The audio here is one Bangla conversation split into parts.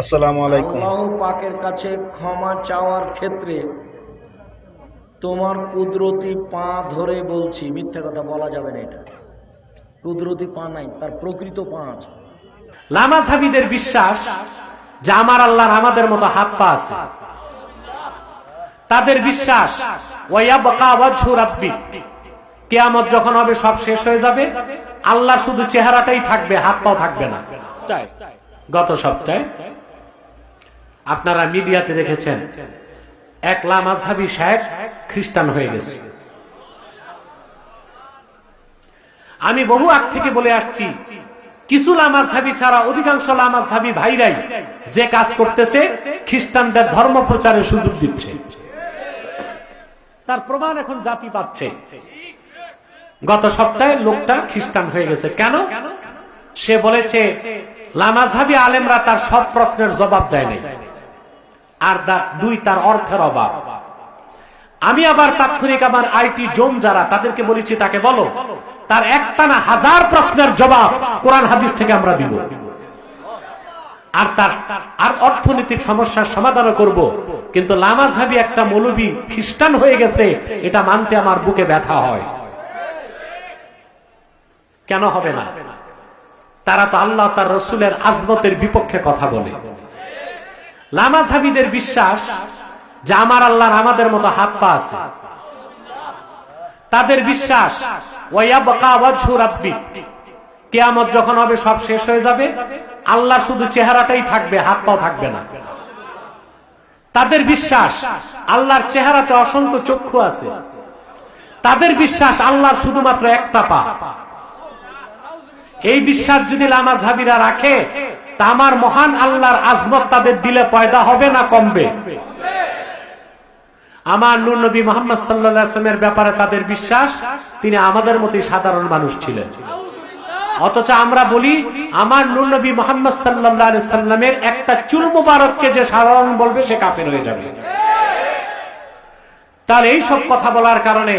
আসসালামু আলাইকুম। আল্লাহ পাকের কাছে ক্ষমা চাওয়ার ক্ষেত্রে তোমার কুদরতি পা ধরে বলছি মিথ্যা কথা বলা যাবে না এটা। কুদরতি পা নাই তার প্রকৃত পা আছে। লামাজ হাবিদের বিশ্বাস যে আমার আল্লাহর আমাদের মতো হাত পা আছে। তাদের বিশ্বাস কিয়ামত যখন হবে সব শেষ হয়ে যাবে। আল্লাহ শুধু চেহারাটাই থাকবে হাত পাও থাকবে না। গত সপ্তাহে আপনারা মিডিয়াতে দেখেছেন। এক লামাজহাবি শেখ খ্রিস্টান হয়ে গেছে। আমি বহু আগ থেকে বলে আসছি, কিছু লামাজহাবি ছাড়া অধিকাংশ লামাজহাবি ভাইরাই যে কাজ করতেছে, খ্রিস্টানদের ধর্ম প্রচারের সুযোগ দিচ্ছে। তার প্রমাণ এখন জাতি পাচ্ছে। গত সপ্তাহে লোকটা খ্রিস্টান হয়ে গেছে। কেন? সে বলেছে লামাজহাবি আলেমরা তার সব প্রশ্নের জবাব দেয় নাই। আর দুই তার অর্থের অভাব। আমি আবার তাৎক্ষণিক আমার আইটি জোন যারা, তাদেরকে বলেছি, তাকে বলো, তার একটা না হাজার প্রশ্নের জবাব কোরআন হাদিস থেকে আমরা দিব। আর তার, আর অর্থনৈতিক সমস্যার সমাধানও করব। কিন্তু লামাজহাবি একটা মৌলবী খ্রিস্টান হয়ে গেছে, এটা মানতে আমার বুকে ব্যথা হয়। কেন হবে না? তারা তো আল্লাহ তার রসুলের আজমতের বিপক্ষে কথা বলে। লামাজহাবিদের বিশ্বাস যে আমার আল্লাহর আমাদের মতো হাত পা আছে। তাদের বিশ্বাস কিয়ামত যখন হবে, সব শেষ হয়ে যাবে। আল্লাহ শুধু চেহারাটাই থাকবে হাত পাও থাকবে না। তাদের বিশ্বাস, আল্লাহর চেহারাতে অসংখ্য চক্ষু আছে। তাদের বিশ্বাস, আল্লাহর শুধুমাত্র একটা পা। এই বিশ্বাস যদি লামাজহাবিরা রাখে তা আমার মহান আল্লাহর আজমত তাদের দিলে পয়দা হবে না কমবে। আমার নূর নবী মোহাম্মদ সাল্লামের ব্যাপারে তাদের বিশ্বাস, তিনি আমাদের মতোই সাধারণ মানুষ ছিলেন। অথচ আমরা বলি, আমার নূর নবী মোহাম্মদ সাল্লামের একটা চুল মুবারককে যে সাধারণ বলবে সে কাফের হয়ে যাবে। তাহলে এই সব কথা বলার কারণে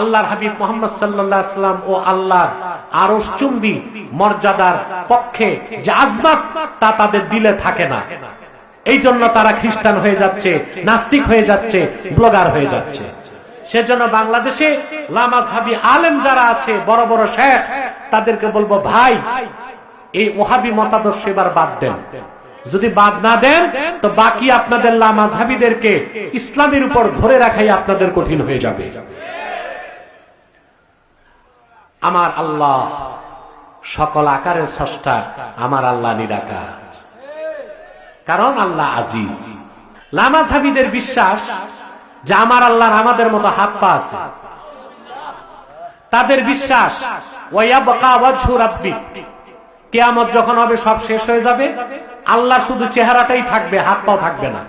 আল্লাহর হাবিব মোহাম্মদ সাল্লাহ সাল্লাম ও আল্লাহর আরস চুম্বি মর্যাদার পক্ষে যে আজমাত তা তাদের দিলে থাকে না। এই জন্য তারা খ্রিস্টান হয়ে যাচ্ছে, নাস্তিক হয়ে যাচ্ছে, ব্লগার হয়ে যাচ্ছে। সেজন্য বাংলাদেশে লামাজহাবি আলেম যারা আছে, বড় বড় শেখ, তাদেরকে বলব, ভাই, এই ওহাবি মতাদর্শ এবার বাদ দেন। যদি বাদ না দেন, তো বাকি আপনাদের লামাজহাবিদেরকে ইসলামের উপর ধরে রাখাই আপনাদের কঠিন হয়ে যাবে। আমার আল্লাহ সকল আকারের স্রষ্টা, আমার আল্লাহ নিরাকার। কারণ আল্লাহ আজিজ। লামাজহাবিদের বিশ্বাস যে আমার আল্লাহর আমাদের মতো হাত পা আছে। তাদের বিশ্বাস ওয়াইয়াবকা ওয়াজহু রাব্বিক কিয়ামত যখন হবে, সব শেষ হয়ে যাবে। আল্লাহ শুধু চেহারাটাই থাকবে হাত পাও থাকবে না।